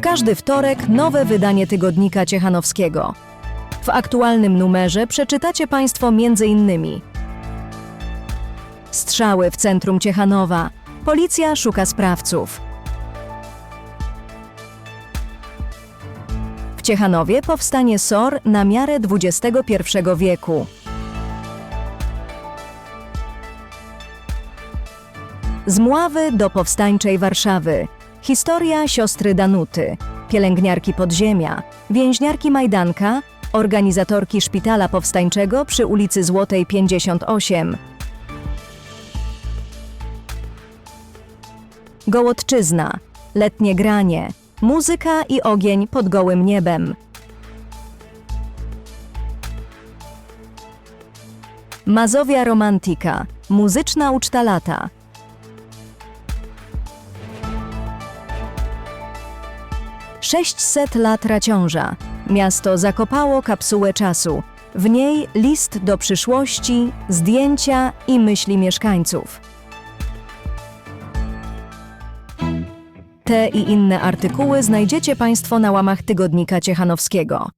W każdy wtorek nowe wydanie tygodnika Ciechanowskiego. W aktualnym numerze przeczytacie Państwo m.in. Strzały w centrum Ciechanowa. Policja szuka sprawców. W Ciechanowie powstanie SOR na miarę XXI wieku. Z Mławy do powstańczej Warszawy. Historia siostry Danuty, pielęgniarki podziemia, więźniarki Majdanka, organizatorki szpitala powstańczego przy ulicy Złotej 58. Gołodczyzna, letnie granie, muzyka i ogień pod gołym niebem. Mazowia Romantika, muzyczna uczta lata. Sześćset lat Raciąża. Miasto zakopało kapsułę czasu. W niej list do przyszłości, zdjęcia i myśli mieszkańców. Te i inne artykuły znajdziecie Państwo na łamach Tygodnika Ciechanowskiego.